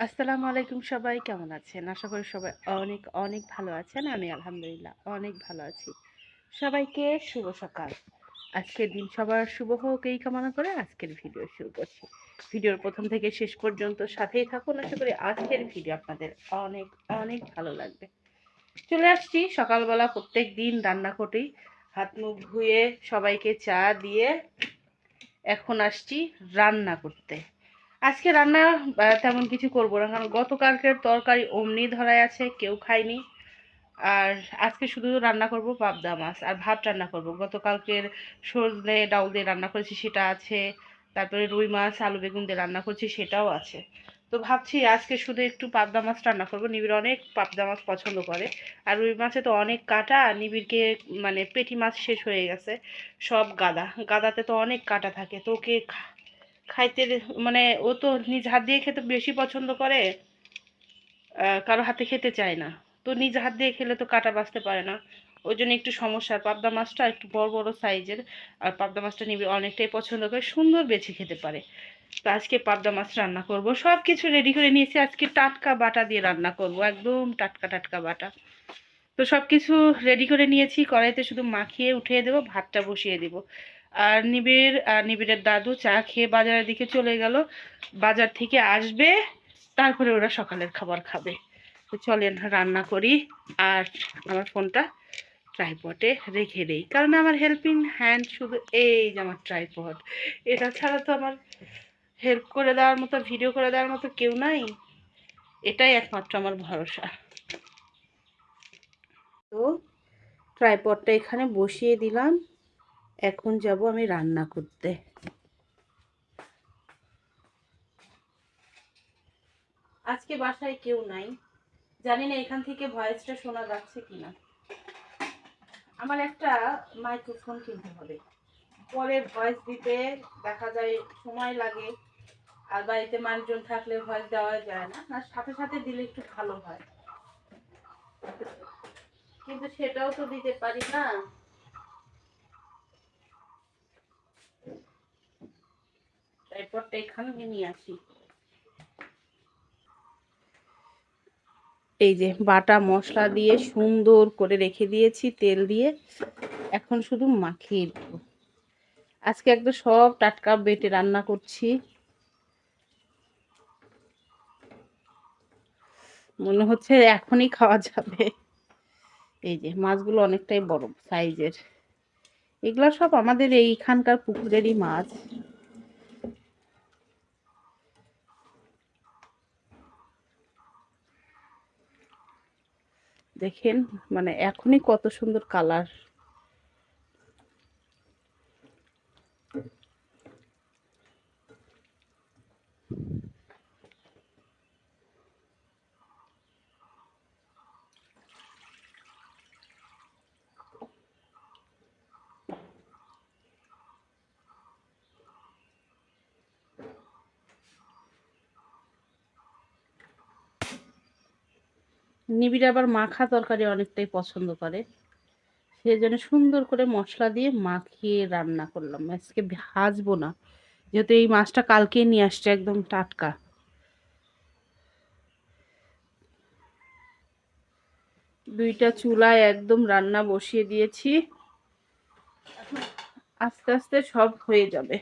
আসসালামু আলাইকুম সবাই, কেমন আছেন? আশা করি সবাই অনেক অনেক ভালো আছেন। আমি আলহামদুলিল্লাহ অনেক ভালো আছি। সবাইকে শুভ সকাল। আজকের দিন সবার শুভ হোক, এই কামনা করে আজকের ভিডিও শুরু করছি। ভিডিওর প্রথম থেকে শেষ পর্যন্ত সাথেই থাকুন। আশা করি আজকের ভিডিও আপনাদের অনেক অনেক ভালো লাগবে। চলে আসছি সকালবেলা প্রত্যেক দিন রান্না করি হাত মুখ ধুয়ে সবাইকে চা দিয়ে এখন আসছি রান্না করতে। আজকে রান্না তেমন কিছু করব না, কারণ গতকালকের তরকারি অমনি ধরায় আছে, কেউ খায়নি। আর আজকে শুধু রান্না করব পাবদা মাছ, আর ভাত রান্না করব। গতকালকের সজনে ডাউল দিয়ে রান্না করেছি, সেটা আছে। তারপরে রুই মাছ, আলু বেগুন দিয়ে রান্না করছি, সেটাও আছে। তো ভাবছি আজকে শুধু একটু পাবদা মাছ রান্না করব। নিবিড় অনেক পাবদা মাছ পছন্দ করে। আর রুই মাছে তো অনেক কাটা, নিবিড়কে মানে পেটি মাছ শেষ হয়ে গেছে, সব গাদা। গাদাতে তো অনেক কাটা থাকে, তো ওকে খাইতে মানে ও তো নিজ হাত দিয়ে খেতে বেশি পছন্দ করে কারও হাতে খেতে চায় না। তো নিজ হাত দিয়ে খেলে তো কাটা বাঁচতে পারে না। ওই জন্য একটু সমস্যা পাবদা মাছটা একটু বড় বড় সাইজের, আর পাবদা মাছটা নিবে অনেকটাই পছন্দ করে, সুন্দর বেছে খেতে পারে। তো আজকে পাবদা মাছ রান্না করব। সব কিছু রেডি করে নিয়েছি। আজকে টাটকা বাটা দিয়ে রান্না করব, একদম টাটকা টাটকা বাটা। তো সব কিছু রেডি করে নিয়েছি। কড়াইতে শুধু মাখিয়ে উঠিয়ে দেবো, ভাতটা বসিয়ে দেব। আর নিবিড়, আর নিবিড়ের দাদু চা খেয়ে বাজারের দিকে চলে গেল। বাজার থেকে আসবে, তারপরে ওরা সকালের খাবার খাবে। তো চলেন, রান্না করি। আর আমার ফোনটা ট্রাইপটে রেখে দেই, কারণ আমার হেল্পিং হ্যান্ড শুধু এই যে আমার ট্রাইপড এটা ছাড়া তো আমার হেল্প করে দেওয়ার মতো ভিডিও করে দেওয়ার মতো কেউ নাই। এটাই একমাত্র আমার ভরসা। তো ট্রাইপডটা এখানে বসিয়ে দিলাম। এখন যাব আমি রান্না করতে। আজকে বাসায় কেউ নাই। জানি না এখান থেকে ভয়েসটা শোনা যাচ্ছে কিনা। আমার একটা মাইক্রোফোন কিনতে হবে। পরে ভয়েস দিতে দেখা যায় সময় লাগে। আর বাড়িতে মানুষজন থাকলে ভয়েস দেওয়া যায় না। আর সাথে সাথে দিলে একটু ভালো হয়। কিন্তু সেটাও তো দিতে পারি না। ট্রাইপডটা এখানে নিয়ে আসি। এই যে বাটা মশলা দিয়ে সুন্দর করে রেখে দিয়েছি তেল দিয়ে। এখন শুধু মাখিয়ে দেবো আজকে একদম সব টাটকা বেটে রান্না করছি। মনে হচ্ছে এখনই খাওয়া যাবে। এই যে মাছগুলো অনেকটাই বড় সাইজের। এগুলো সব আমাদের এইখানকার পুকুরেরই মাছ। দেখেন মানে এখনই কত সুন্দর কালার নিবিড় আবার মাখা তরকারি অনেকটাই পছন্দ করে। সেই জন্য সুন্দর করে মশলা দিয়ে মাখিয়ে রান্না করলাম। আজকে ভাজবো না, যেহেতু এই মাছটা কালকে নিয়ে আসছে একদম টাটকা। দুইটা চুলায় একদম রান্না বসিয়ে দিয়েছি। আস্তে আস্তে সব হয়ে যাবে।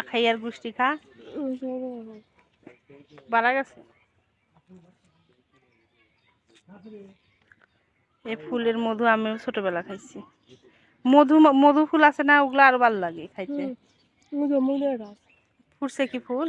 আখাইয়ার গুষ্টি খা। বাড়া গেছে। এই ফুলের মধু আমিও ছোটবেলা খাইছি। মধু মধু ফুল আছে না ওগুলো আর ভালো লাগে খাইতে। ফুটছে কি ফুল?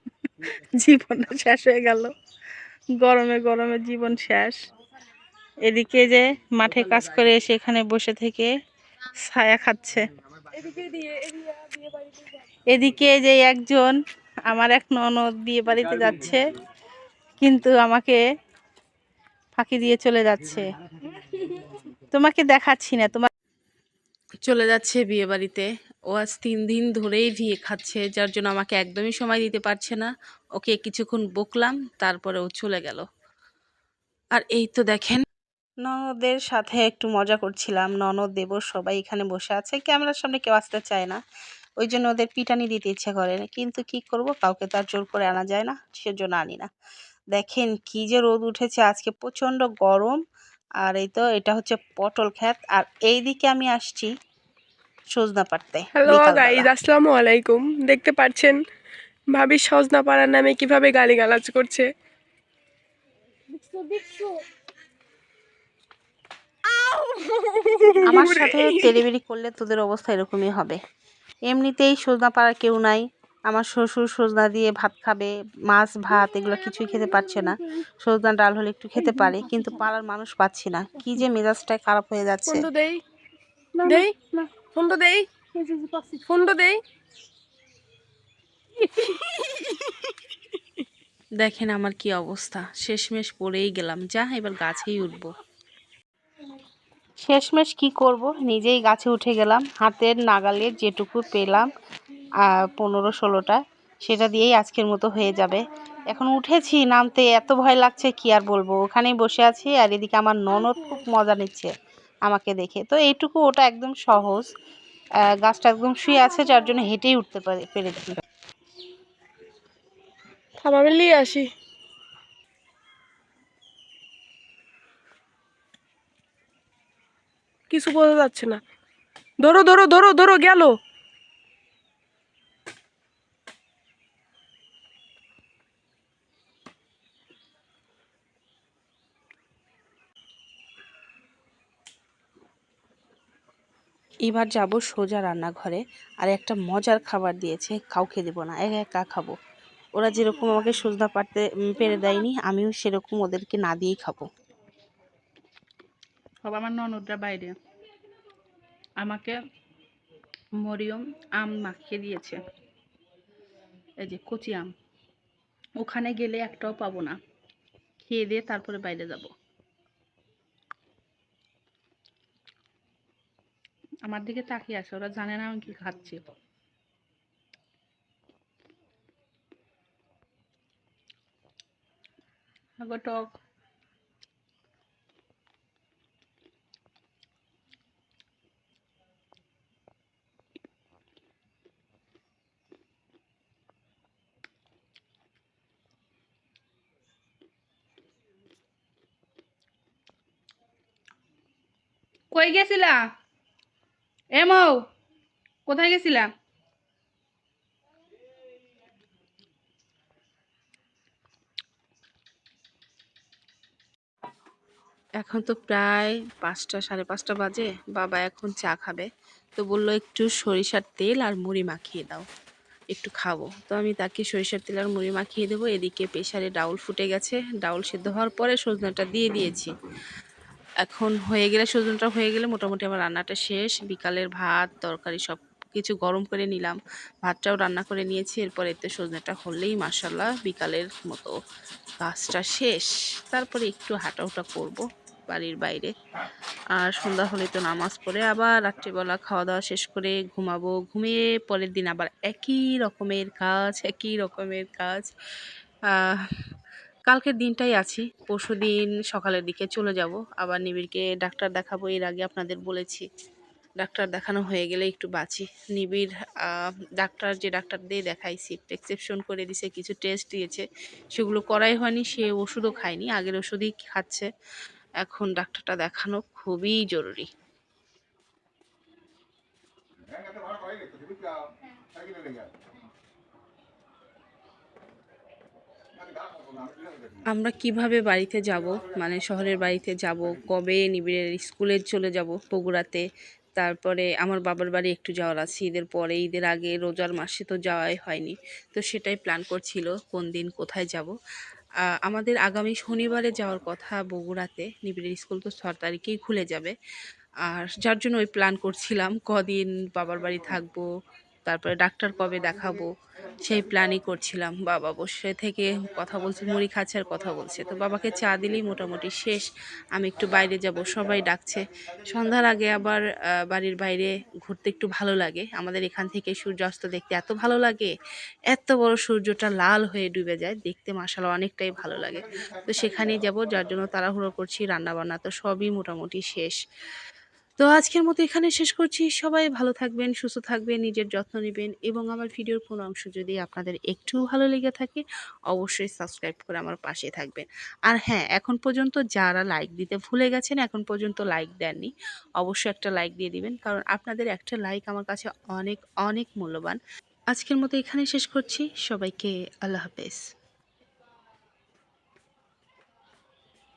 জীবনটা শেষ হয়ে গেল। গরমে গরমে জীবন শেষ। এদিকে যে মাঠে কাজ করে এসে এখানে বসে থেকে ছায়া খাচ্ছে। এদিকে যে একজন আমার এক ননদ বিয়ে বাড়িতে যাচ্ছে, কিন্তু আমাকে ফাঁকি দিয়ে চলে যাচ্ছে। তোমাকে দেখাচ্ছি না তোমার চলে যাচ্ছে বিয়ে বাড়িতে। ও আজ তিন দিন ধরেই বিয়ে খাচ্ছে, যার জন্য আমাকে একদমই সময় দিতে পারছে না। ওকে কিছুক্ষণ বকলাম, তারপরে ও চলে গেল। আর এই তো দেখেন। ননদের সাথে একটু মজা করছিলাম। ননদ দেব সবাই এখানে বসে আছে। ক্যামেরার সামনে কেউ আসতে চায় না। ওই জন্য ওদের পিটানি দিতে ইচ্ছা করে। না কিন্তু কি করব? কাউকে তার জোর করে আনা যায় না। সেজন্য আনি না। দেখেন কি যে রোদ উঠেছে। আজকে প্রচণ্ড গরম। আর এই তো, এটা হচ্ছে পটল ক্ষেত। আর এই দিকে আমি আসছি। সজনা পাড়তে হ্যালো। গাইজ আসসালামু আলাইকুম। দেখতে পাচ্ছেন ভাবি সজনা পাড়ার নামে কীভাবে গালিগালাজ করছে? আমার সাথে তেলিবেরি করলে তোদের অবস্থা এরকমই হবে। এমনিতেই সজনা পাড়ার কেউ নাই। আমার শ্বশুর সজনা দিয়ে ভাত খাবে মাছ ভাত এগুলো কিছুই খেতে পারছে না। সজনা ডাল হলে একটু খেতে পারে কিন্তু পাড়ার মানুষ পাচ্ছি না। কি যে মেজাজটা খারাপ হয়ে যাচ্ছে। ফোন দেই। দেই। ফোন তো দেই। ফোন তো দেই। দেখেন আমার কি অবস্থা। শেষমেশ পড়েই গেলাম। যা, এবার গাছেই উঠবো। শেষমেশ কি করব? নিজেই গাছে উঠে গেলাম। হাতের নাগালে যেটুকু পেলাম পনেরো ষোলোটা সেটা দিয়েই আজকের মতো হয়ে যাবে। এখন উঠেছি নামতে। এত ভয় লাগছে, কি আর বলব? ওখানেই বসে আছি আর এদিকে আমার ননদ খুব মজা নিচ্ছে। আমাকে দেখে। তো এইটুকু ওটা একদম সহজ। গাছটা একদম শুয়ে আছে, যার জন্য হেঁটেই উঠতে পারে পেরেছি। নিয়ে আসি। কিছু বোঝা যাচ্ছে না। ধরো ধরো ধরো ধরো, গেল। এবার যাব সোজা রান্নাঘরে, আর একটা মজার খাবার দিয়েছে কাউকে দেবো না, একা একা খাব। ওরা যেরকম আমাকে সজনা পারতে পেরে দেয়নি, আমিও সেরকম ওদেরকে না দিয়েই খাব। সব আমার ননদরা বাইরে। আমাকে মরিয়ম আম মাখিয়ে দিয়েছে। এই যে কচি আম। ওখানে গেলে একটাও পাবো না। খেয়ে দিয়ে তারপরে বাইরে যাব। আমার দিকে তাকিয়ে আছে ওরা জানে না আমি কি খাচ্ছি। টক। কই গেছিলা? এ মৌ, কোথায় গেছিলা? এখন তো প্রায় পাঁচটা, সাড়ে পাঁচটা বাজে। বাবা এখন চা খাবে। তো বলল একটু সরিষার তেল আর মুড়ি মাখিয়ে দাও। একটু খাব। তো আমি তাকে সরিষার তেল আর মুড়ি মাখিয়ে দেবো। এদিকে প্রেশারে ডাউল ফুটে গেছে। ডাউল সেদ্ধ হওয়ার পরে সজনাটা দিয়ে দিয়েছি। এখন হয়ে গেলে, সজনটা হয়ে গেলে মোটামুটি আমার রান্নাটা শেষ। বিকালের ভাত, তরকারি সব কিছু গরম করে নিলাম। ভাতটাও রান্না করে নিয়েছি। এরপর এতে সজনেটা হলেই মাসাল্লাহ বিকালের মতো কাজটা শেষ। তারপরে একটু হাঁটাহুটা করব বাড়ির বাইরে। আর সন্ধ্যা হলে তো নামাজ পড়ে, আবার রাত্রিবেলা খাওয়া দাওয়া শেষ করে ঘুমাবো। ঘুমিয়ে পরের দিন আবার একই রকমের কাজ, একই রকমের কাজ। কালকের দিনটাই আছি। পরশু দিন সকালের দিকে চলে যাব। আবার নিবিড়কে ডাক্তার দেখাবো, এর আগে আপনাদের বলেছি। ডাক্তার দেখানো হয়ে গেলে একটু বাঁচি। নিবিড় ডাক্তার যে ডাক্তার দিয়ে দেখাইছি, প্রেসক্রিপশন করে দিছে, কিছু টেস্ট দিয়েছে, সেগুলো করাই হয়নি, সে ওষুধও খায়নি, আগের ওষুধই খাচ্ছে। এখন ডাক্তারটা দেখানো খুবই জরুরি। আমরা কীভাবে বাড়িতে যাব? মানে শহরের বাড়িতে যাব? কবে নিবিড়ের স্কুলে চলে যাব বগুড়াতে? তারপরে আমার বাবার বাড়ি একটু যাওয়ার আছে। ঈদের পরে, ঈদের আগে রোজার মাসে তো যাওয়াই হয়নি। তো সেটাই প্ল্যান করছিল কোন দিন কোথায় যাব। আমাদের আগামী শনিবারে যাওয়ার কথা বগুড়াতে। নিবিড়ের স্কুল তো ছ তারিখেই খুলে যাবে। আর যার জন্য ওই প্ল্যান করছিলাম, কদিন বাবার বাড়ি থাকব, তারপরে ডাক্তার কবে দেখাবো সেই প্ল্যানই করছিলাম। বাবা বসে থেকে কথা বলছে, মুড়ি খাচ্ছে আর কথা বলছে। তো বাবাকে চা দিলেই মোটামুটি শেষ। আমি একটু বাইরে যাব, সবাই ডাকছে। সন্ধ্যার আগে আবার বাড়ির বাইরে ঘুরতে একটু ভালো লাগে। আমাদের এখান থেকে সূর্যাস্ত দেখতে এত ভালো লাগে। এত বড় সূর্যটা লাল হয়ে ডুবে যায়, দেখতে মাসাল অনেকটাই ভালো লাগে। তো সেখানেই যাব, যার জন্য তাড়াহুড়ো করছি, রান্নাবান্না তো সবই মোটামুটি শেষ। তো আজকের মতো এখানে শেষ করছি। সবাই ভালো থাকবেন, সুস্থ থাকবেন, নিজের যত্ন নেবেন এবং আমার ভিডিওর কোনো অংশ যদি আপনাদের একটু ভালো লেগে থাকে, অবশ্যই সাবস্ক্রাইব করে আমার পাশে থাকবেন। আর হ্যাঁ এখন পর্যন্ত যারা লাইক দিতে ভুলে গেছেন, এখন পর্যন্ত লাইক দেননি, অবশ্যই একটা লাইক দিয়ে দিবেন, কারণ আপনাদের একটা লাইক আমার কাছে অনেক অনেক মূল্যবান। আজকের মতো এখানে শেষ করছি। সবাইকে আল্লাহ হাফেজ।